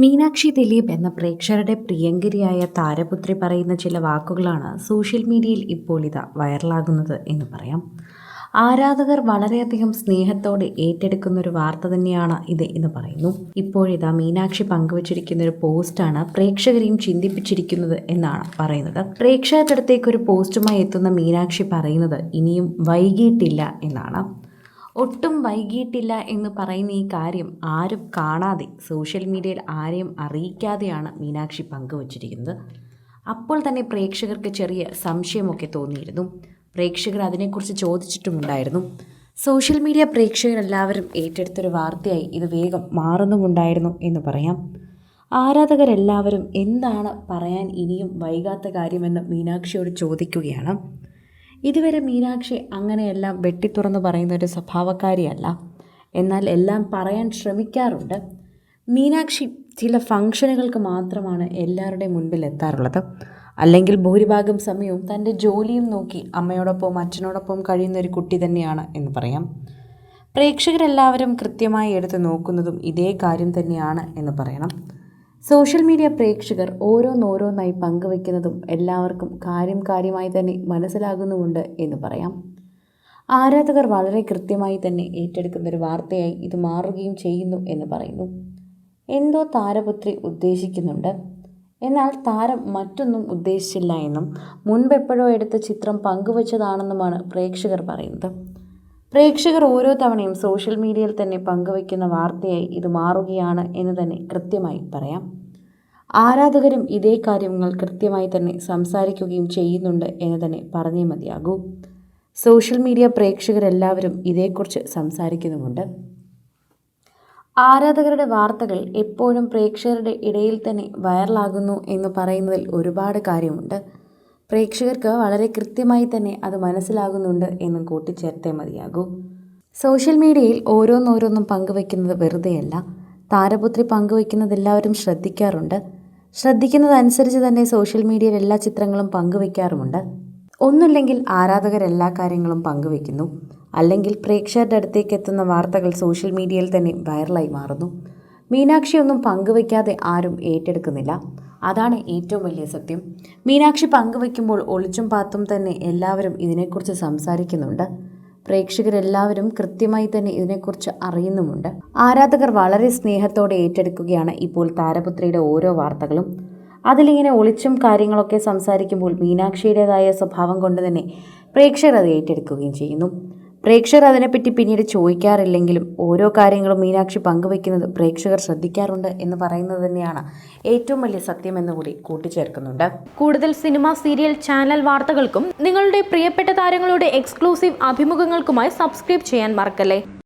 മീനാക്ഷി ദിലീപ് എന്ന പ്രേക്ഷകരുടെ പ്രിയങ്കരിയായ താരപുത്രി പറയുന്ന ചില വാക്കുകളാണ് സോഷ്യൽ മീഡിയയിൽ ഇപ്പോൾ ഇതാ വൈറലാകുന്നത് എന്ന് പറയാം. ആരാധകർ വളരെയധികം സ്നേഹത്തോടെ ഏറ്റെടുക്കുന്ന ഒരു വാർത്ത തന്നെയാണ് ഇത് എന്ന് പറയുന്നു. ഇപ്പോഴിതാ മീനാക്ഷി പങ്കുവച്ചിരിക്കുന്ന ഒരു പോസ്റ്റാണ് പ്രേക്ഷകരെയും ചിന്തിപ്പിച്ചിരിക്കുന്നത് എന്നാണ് പറയുന്നത്. പ്രേക്ഷകരുടെ അടുത്തേക്ക് ഒരു പോസ്റ്റുമായി എത്തുന്ന മീനാക്ഷി പറയുന്നത് ഇനിയും വൈകിട്ടില്ല എന്നാണ്. ഒട്ടും വൈകിയിട്ടില്ല എന്ന് പറയുന്ന ഈ കാര്യം ആരും കാണാതെ സോഷ്യൽ മീഡിയയിൽ ആരെയും അറിയിക്കാതെയാണ് മീനാക്ഷി പങ്കുവച്ചിരിക്കുന്നത്. അപ്പോൾ തന്നെ പ്രേക്ഷകർക്ക് ചെറിയ സംശയമൊക്കെ തോന്നിയിരുന്നു. പ്രേക്ഷകർ അതിനെക്കുറിച്ച് ചോദിച്ചിട്ടുമുണ്ടായിരുന്നു. സോഷ്യൽ മീഡിയ പ്രേക്ഷകരെല്ലാവരും ഏറ്റെടുത്തൊരു വാർത്തയായി ഇത് വേഗം മാറുന്നുമുണ്ടായിരുന്നു എന്ന് പറയാം. ആരാധകരെല്ലാവരും എന്താണ് പറയാൻ ഇനിയും വൈകാത്ത കാര്യമെന്ന് മീനാക്ഷിയോട് ചോദിക്കുകയാണ്. ഇതുവരെ മീനാക്ഷി അങ്ങനെയെല്ലാം വെട്ടിത്തുറന്ന് പറയുന്ന ഒരു സ്വഭാവക്കാരിയല്ല. എന്നാൽ എല്ലാം പറയാൻ ശ്രമിക്കാറുണ്ട്. മീനാക്ഷി ചില ഫംഗ്ഷനുകൾക്ക് മാത്രമാണ് എല്ലാവരുടെയും മുൻപിൽ എത്താറുള്ളത്. അല്ലെങ്കിൽ ഭൂരിഭാഗം സമയവും തന്റെ ജോലിയും നോക്കി അമ്മയോടൊപ്പം അച്ഛനോടൊപ്പം കഴിയുന്ന ഒരു കുട്ടി തന്നെയാണ് എന്ന് പറയാം. പ്രേക്ഷകരെല്ലാവരും കൃത്യമായി എടുത്ത് നോക്കുന്നതും ഇതേ കാര്യം തന്നെയാണ് എന്ന് പറയണം. സോഷ്യൽ മീഡിയ പ്രേക്ഷകർ ഓരോന്നോരോന്നായി പങ്കുവെക്കുന്നതും എല്ലാവർക്കും കാര്യം കാര്യമായി തന്നെ മനസ്സിലാകുന്നുമുണ്ട് എന്ന് പറയാം. ആരാധകർ വളരെ കൃത്യമായി തന്നെ ഏറ്റെടുക്കുന്ന ഒരു വാർത്തയായി ഇത് മാറുകയും ചെയ്യുന്നു എന്ന് പറയുന്നു. എന്തോ താരപുത്രി ഉദ്ദേശിക്കുന്നുണ്ട്. എന്നാൽ താരം മറ്റൊന്നും ഉദ്ദേശിച്ചില്ല എന്നും മുൻപെപ്പോഴോ എടുത്ത ചിത്രം പങ്കുവച്ചതാണെന്നുമാണ് പ്രേക്ഷകർ പറയുന്നത്. പ്രേക്ഷകർ ഓരോ തവണയും സോഷ്യൽ മീഡിയയിൽ തന്നെ പങ്കുവയ്ക്കുന്ന വാർത്തയായി ഇത് മാറുകയാണ് എന്ന് തന്നെ കൃത്യമായി പറയാം. ആരാധകരും ഇതേ കാര്യങ്ങൾ കൃത്യമായി തന്നെ സംസാരിക്കുകയും ചെയ്യുന്നുണ്ട് എന്ന് തന്നെ പറഞ്ഞേ മതിയാകൂ. സോഷ്യൽ മീഡിയ പ്രേക്ഷകരെല്ലാവരും ഇതേക്കുറിച്ച് സംസാരിക്കുന്നുമുണ്ട്. ആരാധകരുടെ വാർത്തകൾ എപ്പോഴും പ്രേക്ഷകരുടെ ഇടയിൽ തന്നെ വൈറലാകുന്നു എന്ന് പറയുന്നതിൽ ഒരുപാട് കാര്യമുണ്ട്. പ്രേക്ഷകർക്ക് വളരെ കൃത്യമായി തന്നെ അത് മനസ്സിലാകുന്നുണ്ട് എന്നും കൂട്ടിച്ചേർത്തേ മതിയാകൂ. സോഷ്യൽ മീഡിയയിൽ ഓരോന്നോരോന്നും പങ്കുവയ്ക്കുന്നത് വെറുതെയല്ല. താരപുത്രി പങ്കുവയ്ക്കുന്നത് എല്ലാവരും ശ്രദ്ധിക്കാറുണ്ട്. ശ്രദ്ധിക്കുന്നതനുസരിച്ച് തന്നെ സോഷ്യൽ മീഡിയയിൽ എല്ലാ ചിത്രങ്ങളും പങ്കുവയ്ക്കാറുമുണ്ട്. ഒന്നുമില്ലെങ്കിൽ ആരാധകർ എല്ലാ കാര്യങ്ങളും പങ്കുവയ്ക്കുന്നു. അല്ലെങ്കിൽ പ്രേക്ഷകരുടെ അടുത്തേക്ക് എത്തുന്ന വാർത്തകൾ സോഷ്യൽ മീഡിയയിൽ തന്നെ വൈറലായി മാറുന്നു. മീനാക്ഷിയൊന്നും പങ്കുവയ്ക്കാതെ ആരും ഏറ്റെടുക്കുന്നില്ല. അതാണ് ഏറ്റവും വലിയ സത്യം. മീനാക്ഷി പങ്കുവയ്ക്കുമ്പോൾ ഒളിച്ചും പാത്തും തന്നെ എല്ലാവരും ഇതിനെക്കുറിച്ച് സംസാരിക്കുന്നുണ്ട്. പ്രേക്ഷകരെല്ലാവരും കൃത്യമായി തന്നെ ഇതിനെക്കുറിച്ച് അറിയുന്നുമുണ്ട്. ആരാധകർ വളരെ സ്നേഹത്തോടെ ഏറ്റെടുക്കുകയാണ് ഇപ്പോൾ താരപുത്രിയുടെ ഓരോ വാർത്തകളും. അതിലിങ്ങനെ ഒളിച്ചും കാര്യങ്ങളൊക്കെ സംസാരിക്കുമ്പോൾ മീനാക്ഷിയുടേതായ സ്വഭാവം കൊണ്ട് തന്നെ പ്രേക്ഷകർ അത് ഏറ്റെടുക്കുകയും ചെയ്യുന്നു. പ്രേക്ഷകർ അതിനെപ്പറ്റി പിന്നീട് ചോദിക്കാറില്ലെങ്കിലും ഓരോ കാര്യങ്ങളും മീനാക്ഷി പങ്കുവെക്കുന്നത് പ്രേക്ഷകർ ശ്രദ്ധിക്കാറുണ്ട് എന്ന് പറയുന്നത് തന്നെയാണ് ഏറ്റവും വലിയ സത്യം എന്നുകൂടി കൂട്ടിച്ചേർക്കുന്നുണ്ട്. കൂടുതൽ സിനിമ സീരിയൽ ചാനൽ വാർത്തകൾക്കും നിങ്ങളുടെ പ്രിയപ്പെട്ട താരങ്ങളുടെ എക്സ്ക്ലൂസീവ് അഭിമുഖങ്ങൾക്കുമായി സബ്സ്ക്രൈബ് ചെയ്യാൻ മറക്കല്ലേ?